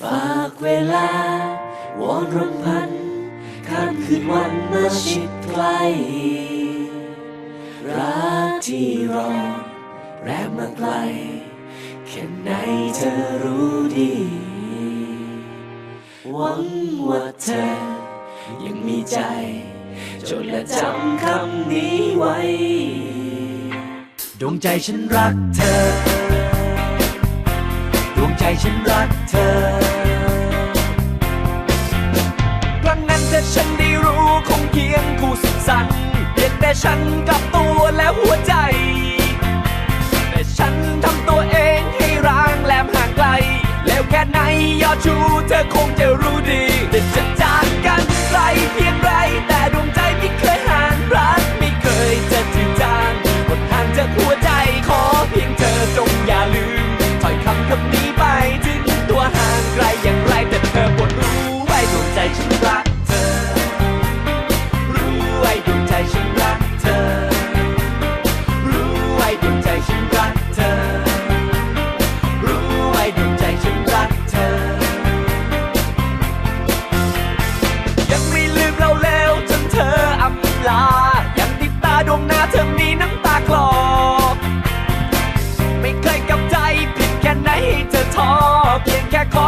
ฝากเวลาวอนรำพันข้ามคืนวันมาชิดใกล้รักที่รอแรมมาไกลแค่ไหนเธอรู้ดี หวังว่าเธอ ยังมีใจ จดและจำคำนี้ไว้ ดวงใจฉันรักเธอ ดวงใจฉันรักเธอ ฉันได้รู้คงเคียงคู่สุดสันเพียงแต่ฉันกับตัวและหัวใจ แต่ฉันทำตัวเองให้ร้างแหลมห่างไกล แล้วแค่ไหนยอดชูเธอคง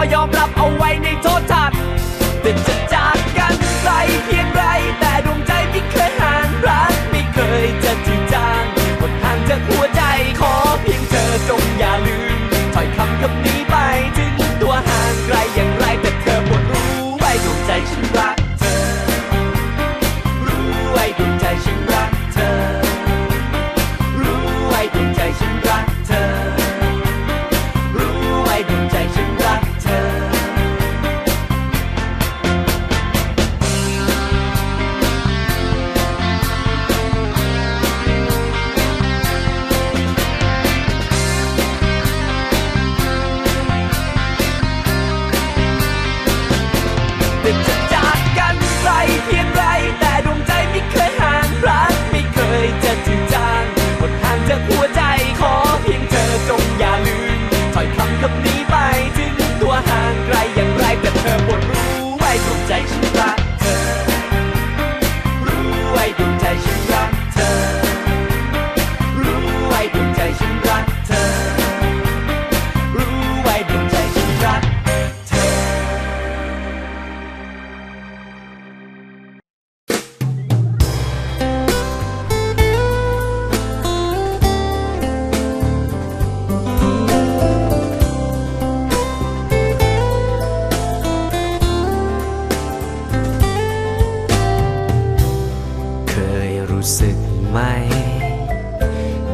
ยงแค่ขอยอมรับ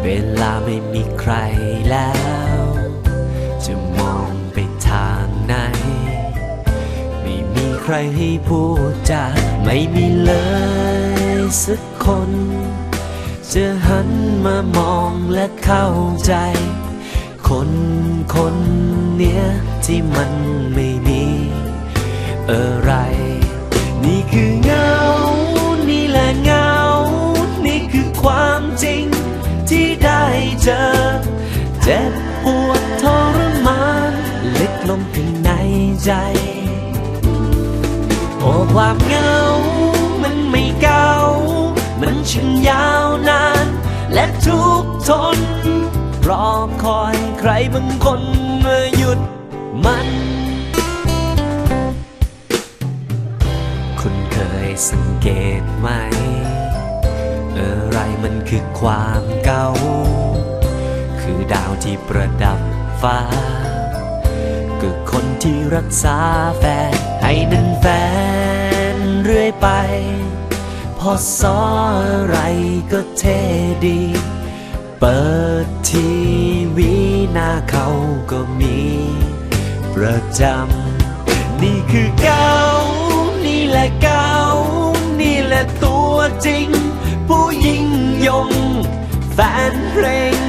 เวลาไม่มีใครแล้ว จะมองไปทางไหน ไม่มีใครให้พูดจาไม่มีเลยสักคน จะหันมามองและเข้าใจ คนคนเนี้ยที่มันไม่มีอะไร ใจ โอ้ความเหงา มันไม่เก่า มันช่างยาวนาน และทุกทน รอคอยใครบางคนมาหยุดมัน คุณเคยสังเกตไหม อะไรมันคือความเก่า คือดาวที่ประดับฟ้า คือคนที่รักษาแฟน ให้นั้นแฟนเรื่อยไป พอสออะไรก็เท่ดี เปิดทีวีหน้าเขาก็มี ประจำ นี่คือเก่านี่แหละเก่านี่แหละตัวจริง ผู้ยิ่งยง แฟนเพลง